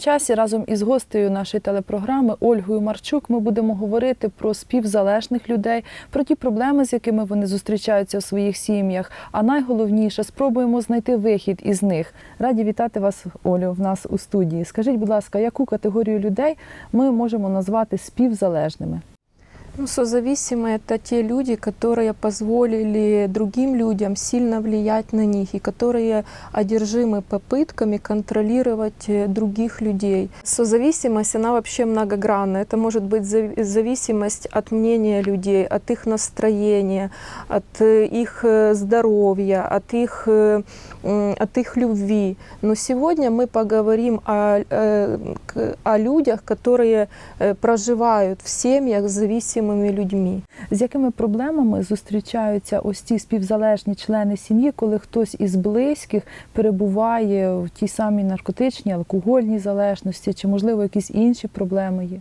Часі разом із гостею нашої телепрограми Ольгою Марчук ми будемо говорити про співзалежних людей, про ті проблеми, з якими вони зустрічаються в своїх сім'ях. А найголовніше спробуємо знайти вихід із них. Раді вітати вас, Олю, в нас у студії. Скажіть, будь ласка, яку категорію людей ми можемо назвати співзалежними? Ну, созависимые – это те люди, которые позволили другим людям сильно влиять на них и которые одержимы попытками контролировать э, других людей. Созависимость, она вообще многогранна. Это может быть зави- зависимость от мнения людей, от их настроения, от э, их э, здоровья, от их, от их любви. Но сегодня мы поговорим о, о людях, которые проживают в семьях с зависимыми людьми. З якими проблемами зустрічаються ось ці співзалежні члени сім'ї, коли хтось із близьких перебуває в тій самій наркотичній, алкогольній залежності, чи можливо якісь інші проблеми є?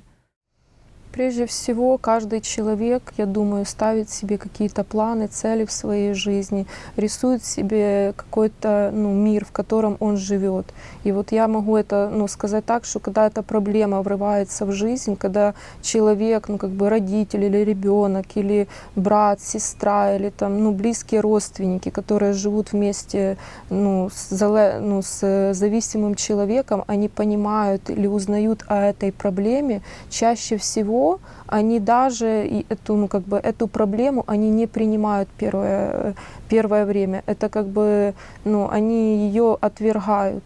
Прежде всего, каждый человек, я думаю, ставит себе какие-то планы, цели в своей жизни, рисует себе какой-то ну, мир, в котором он живет. И вот я могу это ну, сказать так, что когда эта проблема врывается в жизнь, когда человек, ну как бы родитель или ребенок, или брат, сестра, или там, ну, близкие родственники, которые живут вместе ну, с, ну, с зависимым человеком, они понимают или узнают о этой проблеме, чаще всего они даже эту, ну, как бы, эту проблему они не принимают первое, первое время. Это как бы, ну, они ее отвергают.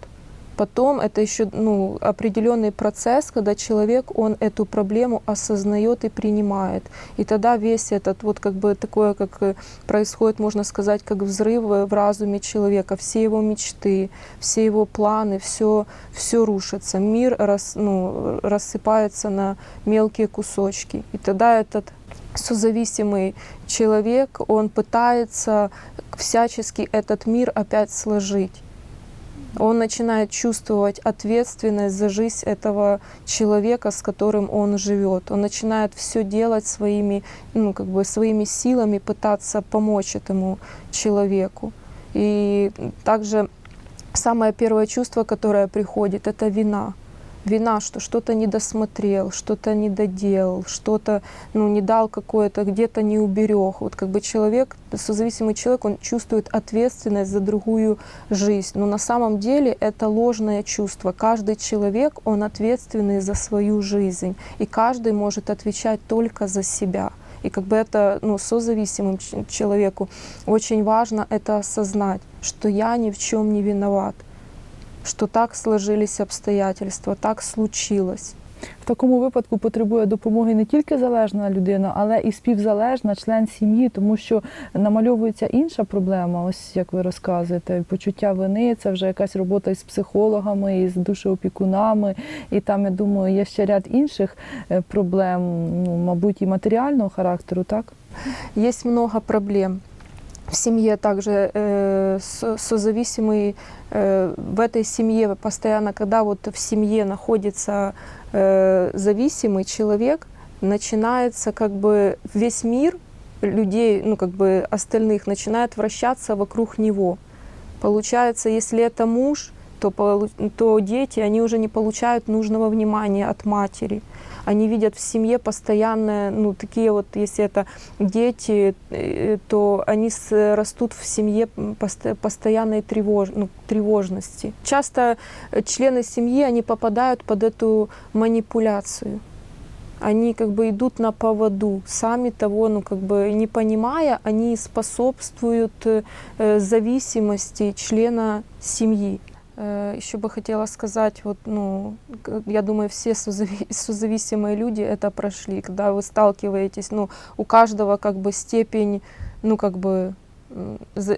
Потом это еще ну, определенный процесс, когда человек, он эту проблему осознает и принимает. И тогда весь этот вот как бы такое, как э, происходит, можно сказать, как взрыв в разуме человека. Все его мечты, все его планы, все, все рушится. Мир рас, ну, рассыпается на мелкие кусочки. И тогда этот созависимый человек, он пытается всячески этот мир опять сложить. Он начинает чувствовать ответственность за жизнь этого человека, с которым он живет. Он начинает все делать своими, ну, как бы своими силами, пытаться помочь этому человеку. И также самое первое чувство, которое приходит, это вина. Вина, что что-то не досмотрел, что-то не доделал, что-то ну, не дал какое-то, где-то не уберег. Вот как бы человек, созависимый человек, он чувствует ответственность за другую жизнь. Но на самом деле это ложное чувство. Каждый человек, он ответственный за свою жизнь. И каждый может отвечать только за себя. И как бы это ну, созависимым человеку очень важно это осознать, что я ни в чем не виноват, что так сложились обстоятельства, так случилось. В такому випадку потребує допомоги не тільки залежна людина, але і співзалежна член сім'ї, тому що намальовується інша проблема. Ось як ви розказуєте, почуття вини це вже якась робота із психологами, із душеопікунами. І там, я думаю, є ще ряд інших е, проблем, ну мабуть, і матеріального характеру, так? Есть много проблем. В семье также э, со- созависимый э, в этой семье постоянно, когда вот в семье находится э, зависимый человек, начинается как бы весь мир людей, ну как бы остальных, начинает вращаться вокруг него. Получается, если это муж, то, то дети, они уже не получают нужного внимания от матери. Они видят в семье постоянно, ну, такие вот, если это дети, э, то они растут в семье постоянной тревож, ну, тревожности. Часто э, члены семьи, они попадают под эту манипуляцию. Они как бы идут на поводу, сами того, ну, как бы не понимая, они способствуют э, зависимости члена семьи. Э, Еще бы хотела сказать, вот, ну, я думаю, все созави- созависимые люди это прошли, когда вы сталкиваетесь, ну, у каждого как бы степень, ну, как бы,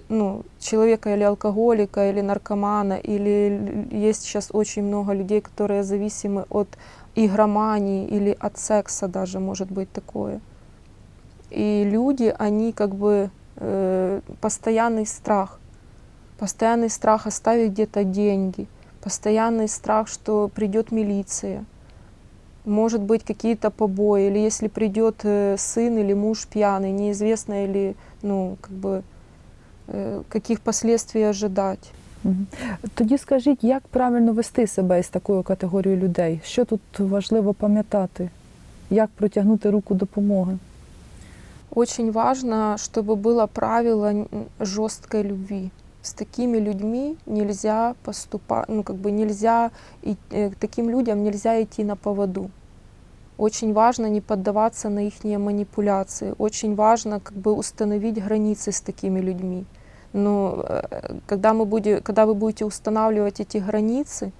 ну, человека или алкоголика, или наркомана, или есть сейчас очень много людей, которые зависимы от игромании или от секса даже, может быть такое. И люди, они как бы э, постоянный страх, постоянный страх оставить где-то деньги, постоянный страх, что придет милиция, может быть какие-то побои, или если придет э, сын или муж пьяный, неизвестно или, ну, как бы, э, каких последствий ожидать. Мгм. Тоді скажіть, як правильно вести себе із такою категорією людей? Що тут важливо пам'ятати? Як протягнути руку допомоги? Очень важно, чтобы было правило н- жесткой любви. С такими людьми нельзя поступать, ну как бы нельзя, и, э, таким людям нельзя идти на поводу. Очень важно не поддаваться на их манипуляции. Очень важно как бы установить границы с такими людьми. Но э, когда, мы будем, когда вы будете устанавливать эти границы,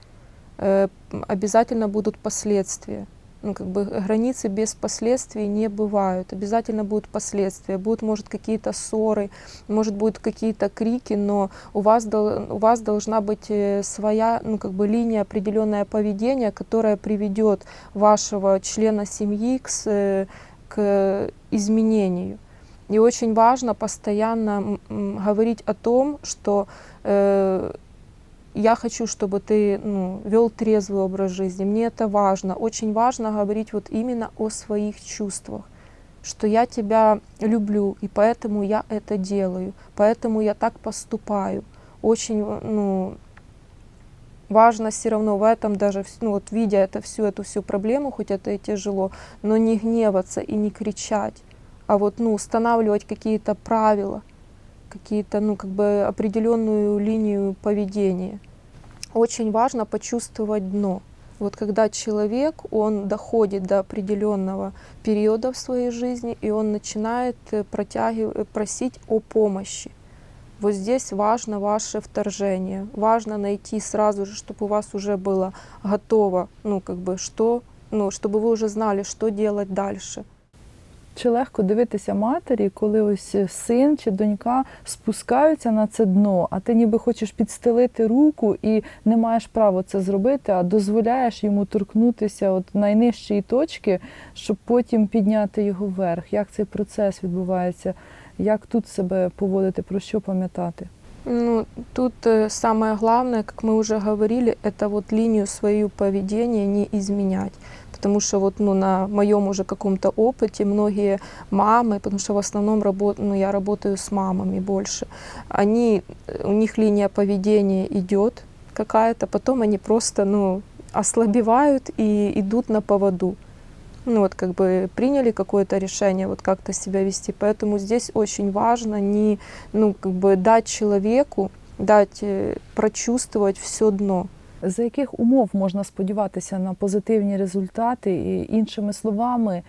э, обязательно будут последствия. Ну, как бы границы без последствий не бывают. Обязательно будут последствия. Будут, может, какие-то ссоры, может, будут какие-то крики, но у вас, у вас должна быть э, своя, ну, как бы линия определенное поведение, которое приведет вашего члена семьи к, э, к изменению. И очень важно постоянно говорить о том, что э, я хочу, чтобы ты ну, вел трезвый образ жизни. Мне это важно. Очень важно говорить вот именно о своих чувствах, что я тебя люблю, и поэтому я это делаю, поэтому я так поступаю. Очень ну, важно все равно в этом даже, ну, вот видя это, всю эту всю проблему, хоть это и тяжело, но не гневаться и не кричать, а вот ну, устанавливать какие-то правила, какие-то, ну, как бы определенную линию поведения. Очень важно почувствовать дно. Вот когда человек, он доходит до определенного периода в своей жизни, и он начинает э, протягив- э, просить о помощи. Вот здесь важно ваше вторжение. Важно найти сразу же, чтобы у вас уже было готово, ну, как бы, что, ну, чтобы вы уже знали, что делать дальше. Чи легко дивитися матері, коли ось син чи донька спускаються на це дно, а ти ніби хочеш підстелити руку і не маєш права це зробити, а дозволяєш йому торкнутися от найнижчої точки, щоб потім підняти його вверх. Як цей процес відбувається? Як тут себе поводити, про що пам'ятати? Ну, тут э, самое главное, как мы уже говорили, это вот линию свою поведения не изменять. Потому что вот ну, на моем уже каком-то опыте многие мамы, потому что в основном работ, ну, я работаю с мамами больше, они, э, у них линия поведения идет какая-то, потом они просто ну, ослабевают и идут на поводу. Ну вот как бы приняли какое-то решение вот как-то себя вести. Поэтому здесь очень важно не, ну как бы дать человеку, дать э, прочувствовать все дно. За яких умов можна сподіватися на позитивні результати? І іншими словами,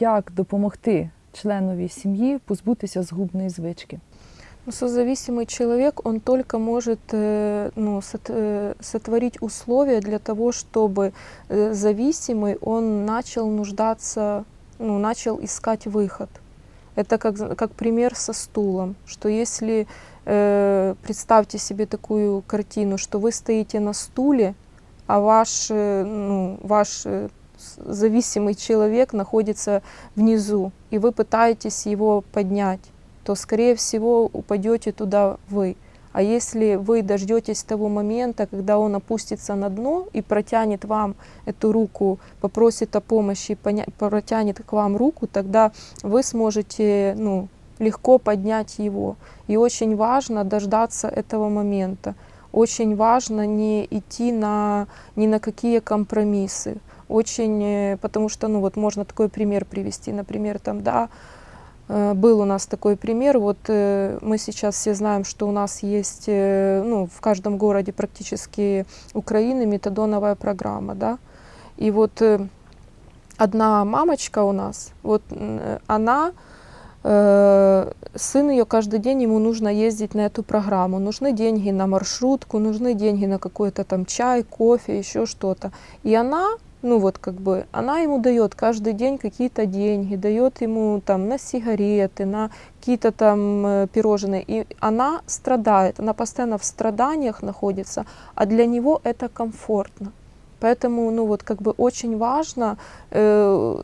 як допомогти членові сім'ї позбутися згубної звички? Ну, Созависимый человек, он только может э, ну, сот- э, сотворить условия для того, чтобы э, зависимый, он начал нуждаться, ну, начал искать выход. Это как, за- как пример со стулом, что если, э, представьте себе такую картину, что вы стоите на стуле, а ваш, э, ну, ваш э, зависимый человек находится внизу, и вы пытаетесь его поднять то, скорее всего, упадете туда вы. А если вы дождетесь того момента, когда он опустится на дно и протянет вам эту руку, попросит о помощи, протянет к вам руку, тогда вы сможете ну, легко поднять его. И очень важно дождаться этого момента. Очень важно не идти на, ни на какие компромиссы. Очень, э, потому что, ну вот можно такой пример привести, например, там, да, Э, Был у нас такой пример. Вот э, мы сейчас все знаем, что у нас есть ну, в каждом городе практически Украины метадоновая программа, да. И вот одна мамочка у нас, вот она, сын ее каждый день ему нужно ездить на эту программу. Нужны деньги на маршрутку, нужны деньги на какой-то там чай, кофе, еще что-то. И она ну вот как бы она ему дает каждый день какие-то деньги, дает ему там на сигареты, на какие-то там э, пирожные. И она страдает, она постоянно в страданиях находится, а для него это комфортно. Поэтому, ну вот как бы очень важно э,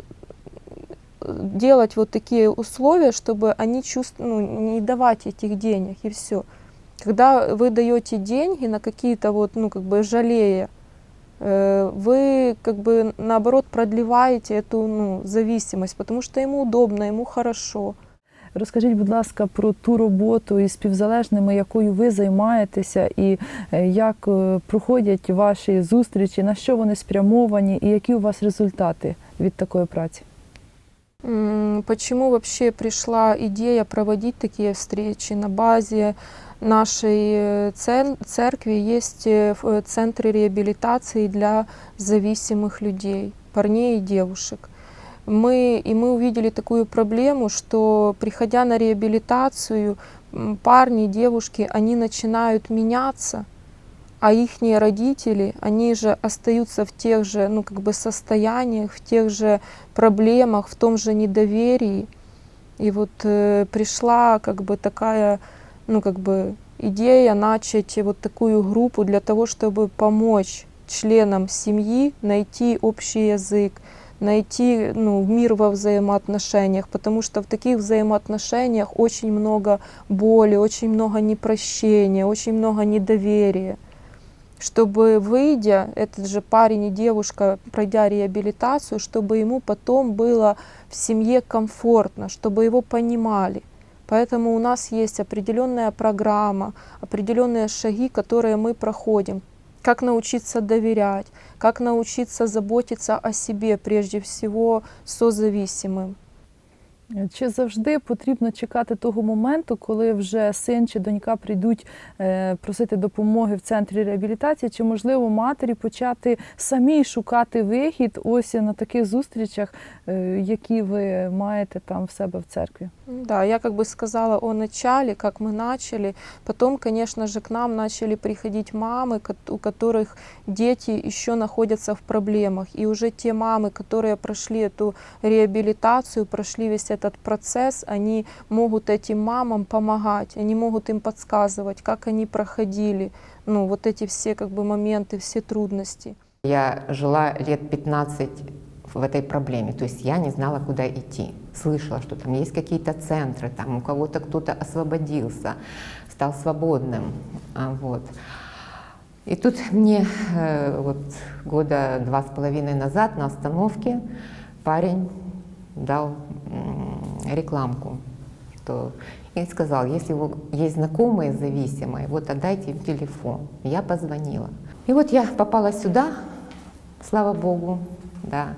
делать вот такие условия, чтобы они чувств, ну, не давать этих денег и все. Когда вы даете деньги на какие-то вот, ну как бы жалея, э, вы как бы наоборот продлеваете эту ну, зависимость, потому что ему удобно, ему хорошо. Розкажіть, будь ласка, про ту роботу із співзалежними, якою ви займаєтеся, і е, як е, проходять ваші зустрічі, на що вони спрямовані, і які у вас результати від такої праці? Почему вообще пришла идея проводить такие встречи? На базе нашей э, церкви есть э, э, центры реабилитации для зависимых людей, парней и девушек. Мы, и мы увидели такую проблему, что приходя на реабилитацию, парни, девушки, они начинают меняться, а их родители, они же остаются в тех же, ну, как бы состояниях, в тех же проблемах, в том же недоверии. И вот э, пришла как бы такая, ну, как бы идея начать вот такую группу для того, чтобы помочь членам семьи найти общий язык, найти ну, мир во взаимоотношениях, потому что в таких взаимоотношениях очень много боли, очень много непрощения, очень много недоверия чтобы выйдя, этот же парень и девушка, пройдя реабилитацию, чтобы ему потом было в семье комфортно, чтобы его понимали. Поэтому у нас есть определенная программа, определенные шаги, которые мы проходим. Как научиться доверять, как научиться заботиться о себе, прежде всего созависимым. Чи завжди потрібно чекати того моменту, коли вже син чи донька прийдуть е, просити допомоги в центрі реабілітації, чи можливо матері почати самі шукати вихід ось на таких зустрічах, е, які ви маєте там в себе в церкві? Да, я как бы сказала о начале, как мы начали. Потом, конечно же, к нам начали приходить мамы, кот- у которых дети еще находятся в проблемах. И уже те мамы, которые прошли эту реабилитацию, прошли весь этот процесс, они могут этим мамам помогать, они могут им подсказывать, как они проходили, ну, вот эти все как бы моменты, все трудности. Я жила лет 15 в этой проблеме, то есть я не знала, куда идти. Слышала, что там есть какие-то центры, там у кого-то кто-то освободился, стал свободным. а, Вот. И тут мне э, вот года два с половиной назад на остановке парень дал рекламку, что и сказал, если у- есть знакомые зависимые, вот отдайте им телефон. Я позвонила. И вот я попала сюда, слава богу, да.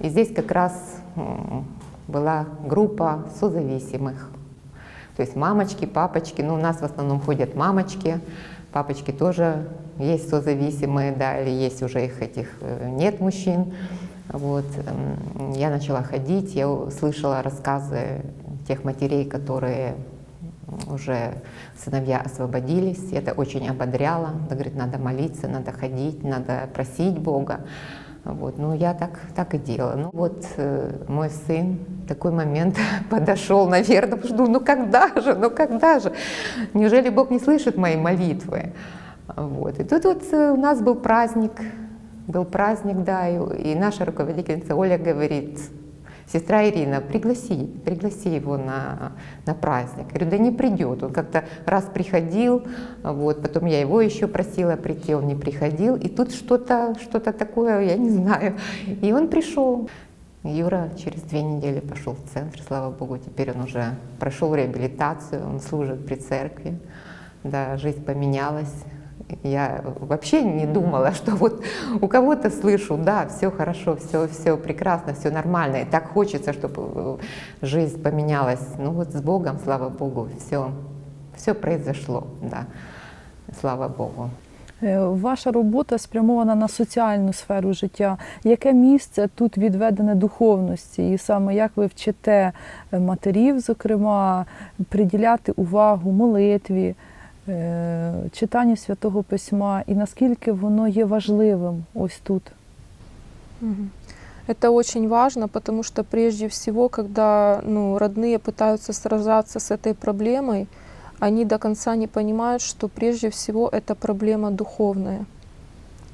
И здесь как раз была группа созависимых. То есть мамочки, папочки, ну у нас в основном ходят мамочки, папочки тоже есть созависимые, да, или есть уже их этих, э, нет мужчин. Вот. м, Я начала ходить, я слышала рассказы тех матерей, которые уже сыновья освободились. Это очень ободряло. Она говорит, надо молиться, надо ходить, надо просить Бога. Вот. Ну, я так, так и делала. Ну, вот э, мой сын такой момент подошел, наверное, потому что, ну, когда же, ну, когда же? Неужели Бог не слышит мои молитвы? Вот. И тут вот э, у нас был праздник, был праздник, да, и, и наша руководительница Оля говорит, сестра Ирина, пригласи, пригласи его на, на праздник. Я говорю, да не придет. Он как-то раз приходил, вот, потом я его еще просила прийти, он не приходил. И тут что-то что такое, я не знаю. И он пришел. Юра через две недели пошел в центр, слава богу, теперь он уже прошел реабилитацию, он служит при церкви. Да, жизнь поменялась. Я вообще не думала, что вот у кого-то слышу, да, все хорошо, все, все прекрасно, все нормально. И так хочется, чтобы жизнь поменялась. Ну вот с Богом, слава Богу, все, все произошло, да, слава Богу. Е, Ваша робота спрямована на соціальну сферу життя. Яке місце тут відведене духовності? І саме як ви вчите е, матерів, зокрема, приділяти увагу молитві, е, читанню святого письма, і наскільки воно є важливим ось тут? Мгм. Это очень важно, потому что прежде всего, когда ну, родные пытаются сражаться с этой проблемой, они до конца не понимают, что прежде всего это проблема духовная.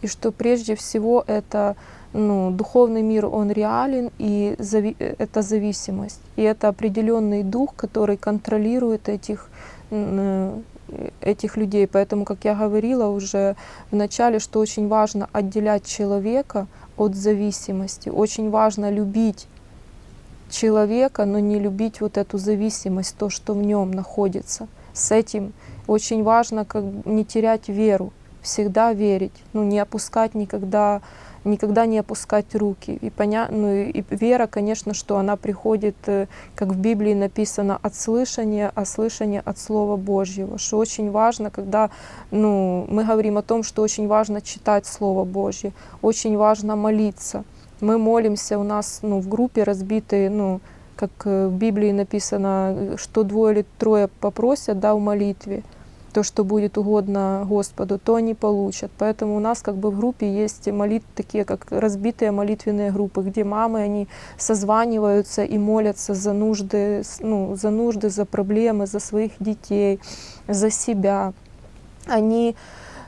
И что прежде всего это ну, духовный мир, он реален, и зави- э, это зависимость. И это определенный дух, который контролирует этих, м, э, этих людей. Поэтому, как я говорила уже в начале, что очень важно отделять человека от зависимости. Очень важно любить человека, но не любить вот эту зависимость, то, что в нем находится. С этим очень важно как не терять веру, всегда верить, ну, не опускать никогда, никогда не опускать руки. И, поня... ну, и вера, конечно, что она приходит, э, как в Библии написано, от слышания, а слышание от Слова Божьего. Что очень важно, когда ну, мы говорим о том, что очень важно читать Слово Божье, очень важно молиться. Мы молимся, у нас ну, в группе разбитые, ну, как э, в Библии написано, э, что двое или трое попросят, да, в молитве, то, что будет угодно Господу, то они получат. Поэтому у нас как бы в группе есть молит такие, как разбитые молитвенные группы, где мамы, они созваниваются и молятся за нужды, ну, за нужды, за проблемы, за своих детей, за себя. Они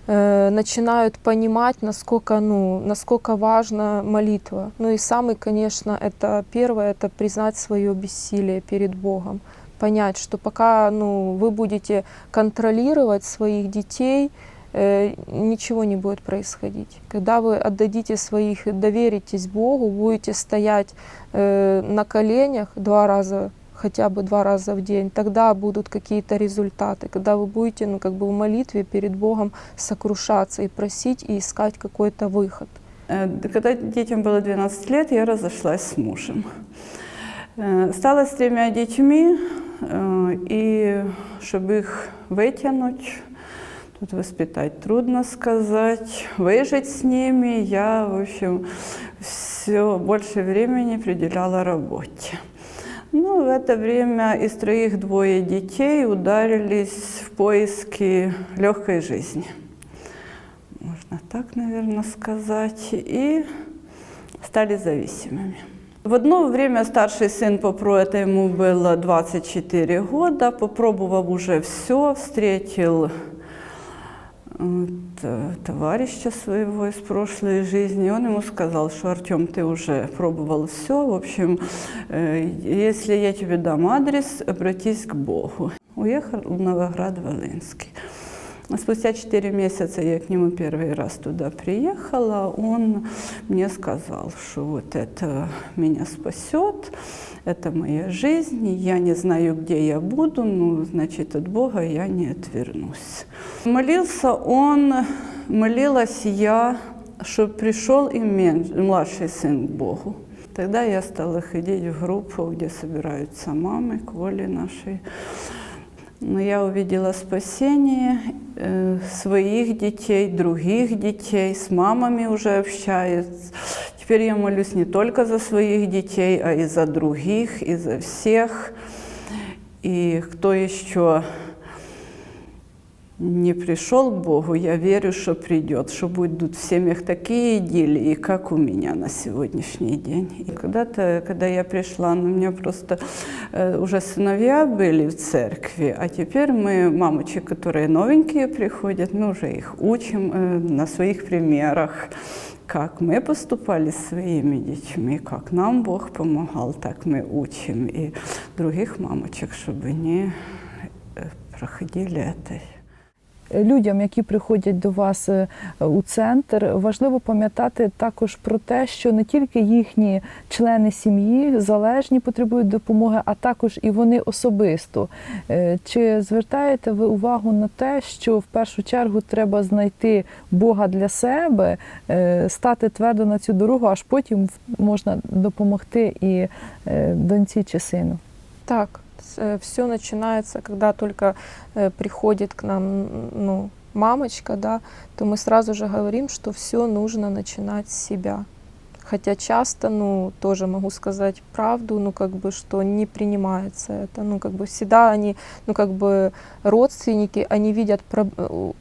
э, начинают понимать, насколько, ну, насколько важна молитва. Ну и самый, конечно, это первое, это признать свое бессилие перед Богом. Понять, что пока ну, вы будете контролировать своих детей, э, ничего не будет происходить. Когда вы отдадите своих, доверитесь Богу, будете стоять э, на коленях два раза хотя бы два раза в день, тогда будут какие-то результаты, когда вы будете ну, как бы в молитве перед Богом сокрушаться и просить и искать какой-то выход. Э, Когда детям было 12 лет, я разошлась с мужем. Стала с тремя детьми, и чтобы их вытянуть, тут воспитать трудно сказать, выжить с ними, я, в общем, все больше времени уделяла работе. Ну, в это время из троих двое детей ударились в поиски легкой жизни можно так, наверное, сказать, и стали зависимыми. В одно время старший сын попробовал, это ему было 24 года, попробовав уже все, встретил э, т- товарища своего из прошлой жизни. Он ему сказал, что Артем, ты уже пробовал все. В общем, э, если я тебе дам адрес, обратись к Богу. Уехал в Новоград-Волынский. Спустя 4 месяца я к нему первый раз туда приехала. Он мне сказал, что вот это меня спасет, это моя жизнь, я не знаю, где я буду, но значит от Бога я не отвернусь. Молился он, молилась я, чтобы пришел и младший сын к Богу. Тогда я стала ходить в группу, где собираются мамы к воле нашей. Но я увидела спасение э, своих детей, других детей, с мамами уже общаюсь. Теперь я молюсь не только за своих детей, а и за других, и за всех. И кто еще не пришел к Богу, я верю, что придет, что будут в семьях такие идиллии, как у меня на сегодняшний день. И когда-то, когда я пришла, ну, у меня просто э, уже сыновья были в церкви, а теперь мы, мамочек, которые новенькие приходят, мы уже их учим э, на своих примерах, как мы поступали с своими детьми, как нам Бог помогал, так мы учим и других мамочек, чтобы они э, проходили это. Людям, які приходять до вас е, у центр, важливо пам'ятати також про те, що не тільки їхні члени сім'ї залежні потребують допомоги, а також і вони особисто. Е, Чи звертаєте ви увагу на те, що в першу чергу треба знайти Бога для себе, е, стати твердо на цю дорогу, аж потім можна допомогти і доньці чи сину? Так, все начинается, когда только э, приходит к нам ну, мамочка, да, то мы сразу же говорим, что все нужно начинать с себя. Хотя часто, ну, тоже могу сказать правду, ну, как бы, что не принимается это. Ну, как бы всегда они, ну, как бы родственники, они видят, э,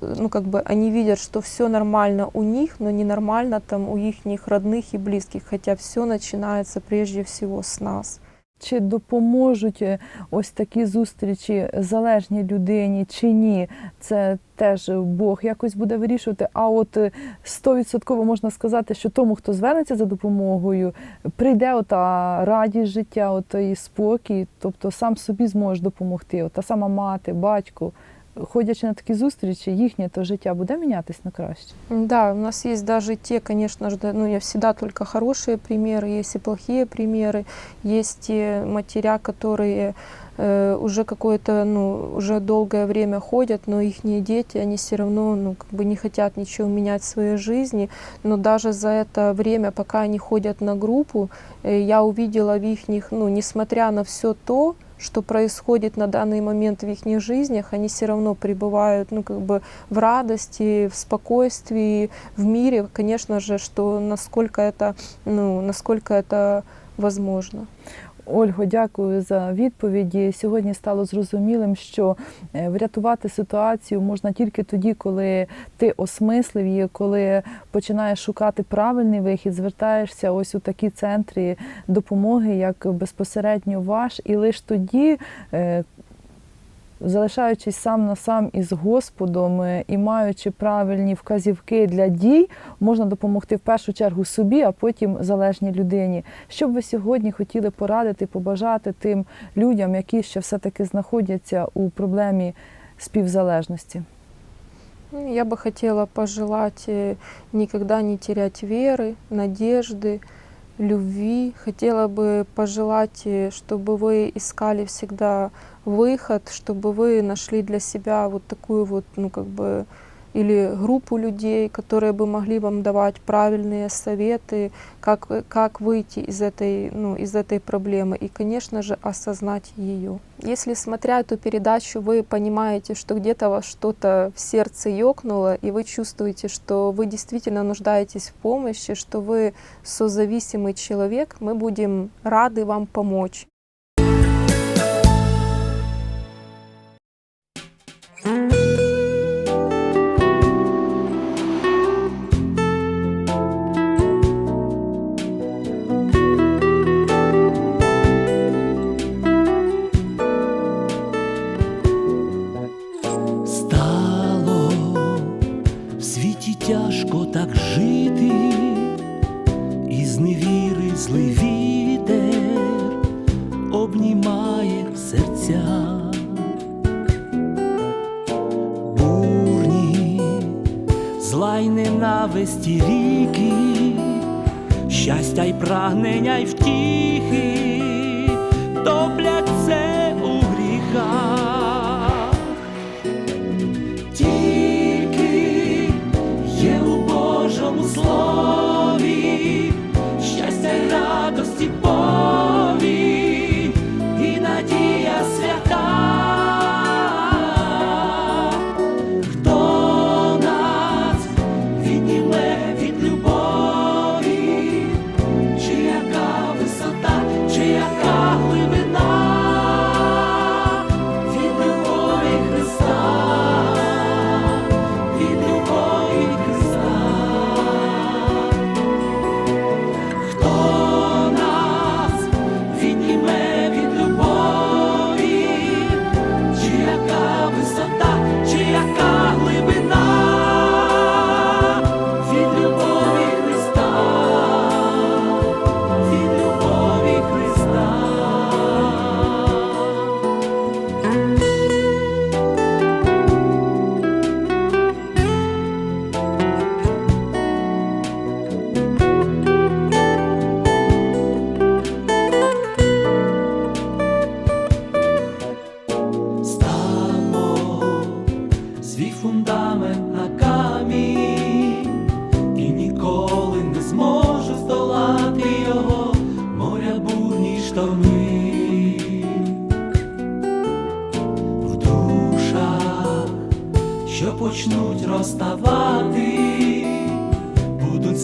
ну, как бы, они видят, что все нормально у них, но ненормально там у их родных и близких. Хотя все начинается прежде всего с нас. Чи допоможуть е, ось такі зустрічі залежній людині чи ні? Це теж Бог якось буде вирішувати. А от е, стовідсотково можна сказати, що тому, хто звернеться за допомогою, прийде ота радість життя, отой спокій, тобто сам собі зможе допомогти. ота сама мати, батько, ходячи на такі зустрічі, їхнє то життя буде мінятись на краще. Да, у нас есть даже те, конечно же, да, ну я всегда только хорошие примеры, есть и плохие примеры, есть и матеря, которые э, уже какое-то, ну, уже долгое время ходят, но их дети, они все равно, ну, как бы не хотят ничего менять в своей жизни, но даже за это время, пока они ходят на группу, э, я увидела в их, ну, несмотря на все то, что происходит на данный момент в их жизнях, они все равно пребывают, ну, как бы в радости, в спокойствии, в мире, конечно же, что насколько это, ну, насколько это возможно. Ольго, дякую за відповіді. Сьогодні стало зрозумілим, що е, врятувати ситуацію можна тільки тоді, коли ти осмислив її, коли починаєш шукати правильний вихід, звертаєшся ось у такі центри допомоги, як безпосередньо ваш, і лише тоді е, Залишаючись сам на сам із Господом е, і маючи правильні вказівки для дій, можна допомогти в першу чергу собі, а потім залежній людині. Що б ви сьогодні хотіли порадити, побажати тим людям, які ще все-таки знаходяться у проблемі співзалежності? Ну, Я бы хотела пожелать э, никогда не терять веры, надежды, любви. Хотела бы пожелать, э, чтобы вы искали всегда выход, чтобы вы нашли для себя вот такую вот, ну как бы, или группу людей, которые бы могли вам давать правильные советы, как, как выйти из этой, ну, из этой проблемы и, конечно же, осознать ее. Если, смотря эту передачу, вы понимаете, что где-то вас что-то в сердце ёкнуло, и вы чувствуете, что вы действительно нуждаетесь в помощи, что вы созависимый человек, мы будем рады вам помочь.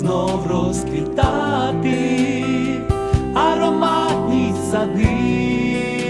Знов розквітати ароматні сади.